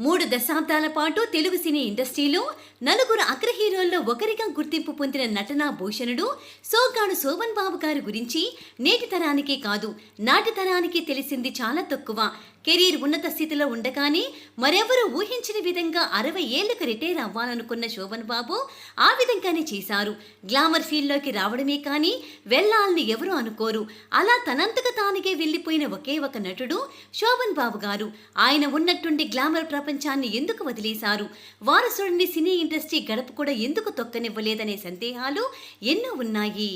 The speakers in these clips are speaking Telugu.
మూడు దశాబ్దాల పాటు తెలుగు సినీ ఇండస్ట్రీలో నలుగురు అగ్ర హీరోల్లో ఒకరిగా గుర్తింపు పొందిన నటనా భూషణుడు సోగాడు శోభన్ బాబు గారి గురించి నేటి తరానికే కాదు నాటి తరానికి తెలిసింది చాలా తక్కువ. కెరీర్ ఉన్నత స్థితిలో ఉండగానే మరెవరూ ఊహించిన విధంగా అరవై ఏళ్ళకు రిటైర్ అవ్వాలనుకున్న శోభన్ బాబు ఆ విధంగానే చేశారు. గ్లామర్ ఫీల్డ్లోకి రావడమే కానీ వెళ్ళాలని ఎవరూ అనుకోరు. అలా తనంతకు తానుగే వెళ్ళిపోయిన ఒకే ఒక నటుడు శోభన్ బాబు గారు. ఆయన ఉన్నట్టుండి గ్లామర్ ప్రపంచాన్ని ఎందుకు వదిలేశారు? వారసుడిని సినీ ఇండస్ట్రీ గడప కూడా ఎందుకు తొక్కనివ్వలేదనే సందేహాలు ఎన్నో ఉన్నాయి.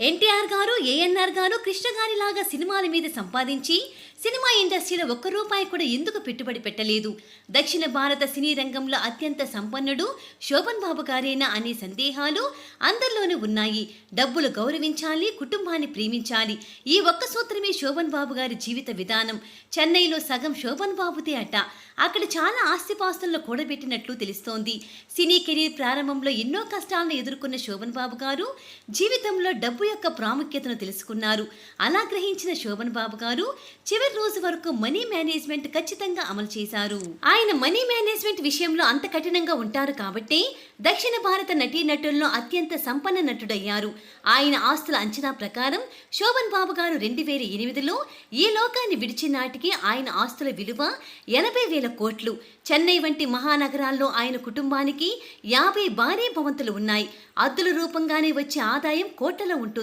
ఎన్టీఆర్ గారు ఏఎన్ఆర్ గారు కృష్ణ గారిలాగా సినిమాల మీద సంపాదించి సినిమా ఇండస్ట్రీలో ఒక్క రూపాయి కూడా ఎందుకు పెట్టుబడి పెట్టలేదు? దక్షిణ భారత సినీ రంగంలో అత్యంత సంపన్నుడు శోభన్ బాబు గారేనా అనే సందేహాలు అందరిలోనూ ఉన్నాయి. డబ్బులు గౌరవించాలి కుటుంబాన్ని ప్రేమించాలి. ఈ ఒక్క సూత్రమే శోభన్ బాబు గారి జీవిత విధానం. చెన్నైలో సగం శోభన్ బాబుదే అట. అక్కడ చాలా ఆస్తిపాస్తులను కూడబెట్టినట్లు తెలుస్తోంది. సినీ కెరీర్ ప్రారంభంలో ఎన్నో కష్టాలను ఎదుర్కొన్న శోభన్ బాబు గారు జీవితంలో డబ్బు యొక్క ప్రాముఖ్యతను తెలుసుకున్నారు. అలా గ్రహించిన శోభన్ బాబు గారు చివరి రోజు వరకు మనీ మేనేజ్మెంట్ ఖచ్చితంగా అమలు చేశారు. ఆయన మనీ మేనేజ్మెంట్ విషయంలో అంత కఠినంగా ఉంటారు కాబట్టి దక్షిణ భారత నటీనటుల్లో అత్యంత సంపన్న నటుడయ్యారు. ఆయన ఆస్తుల అంచనా ప్రకారం శోభన్ బాబు గారు రెండు వేల ఎనిమిదిలో ఈ లోకాన్ని విడిచిన నాటికి ఆయన ఆస్తుల విలువ ఎనభై వేల కోట్లు. చెన్నై వంటి మహానగరాల్లో ఆయన కుటుంబానికి యాభై భారీ భవంతులు ఉన్నాయి. అద్దుల రూపంగానే వచ్చే ఆదాయం కోట్లలో ఉంటుంది.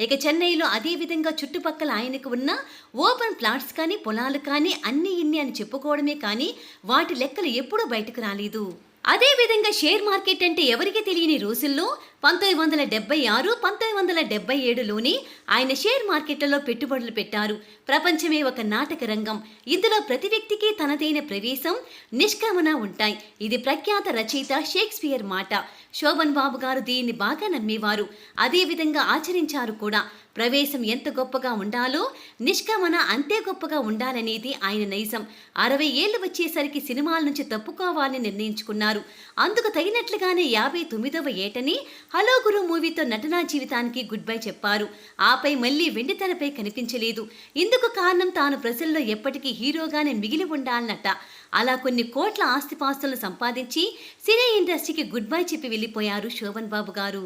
ఇక చెన్నైలో అదే విధంగా చుట్టుపక్కల ఆయనకు ఉన్న ఓపెన్ ప్లాట్స్ కానీ పొలాలు కానీ అన్ని ఇన్ని అని చెప్పుకోవడమే కానీ వాటి లెక్కలు ఎప్పుడూ బయటకు రాలేదు. అదేవిధంగా షేర్ మార్కెట్ అంటే ఎవరికి తెలియని రోజుల్లో పంతొమ్మిది వందల డెబ్బై ఆరు పంతొమ్మిది వందల డెబ్బై ఏడులోనే ఆయన షేర్ మార్కెట్లలో పెట్టుబడులు పెట్టారు. ప్రపంచమే ఒక నాటక రంగం. ఇందులో ప్రతి వ్యక్తికి తనదైన ప్రవేశం నిష్క్రమణ ఉంటాయి. ఇది ప్రఖ్యాత రచయిత షేక్స్పియర్ మాట. శోభన్ బాబు గారు దీన్ని బాగా నమ్మేవారు. అదేవిధంగా ఆచరించారు కూడా. ప్రవేశం ఎంత గొప్పగా ఉండాలో నిష్క్రమణ అంతే గొప్పగా ఉండాలనేది ఆయన నైజం. అరవై ఏళ్ళు వచ్చేసరికి సినిమాల నుంచి తప్పుకోవాలని నిర్ణయించుకున్నారు. అందుకు తగినట్లుగానే యాభై తొమ్మిదవ ఏటని హలో గురు మూవీతో నటనా జీవితానికి గుడ్ బై చెప్పారు. ఆపై మళ్ళీ వెండితెరపై కనిపించలేదు. ఇందుకు కారణం తాను ప్రజల్లో ఎప్పటికీ హీరోగానే మిగిలి ఉండాలన్నట. అలా కొన్ని కోట్ల ఆస్తిపాస్తులను సంపాదించి సినీ ఇండస్ట్రీకి గుడ్ బై చెప్పి వెళ్ళిపోయారు శోభన్ బాబు గారు.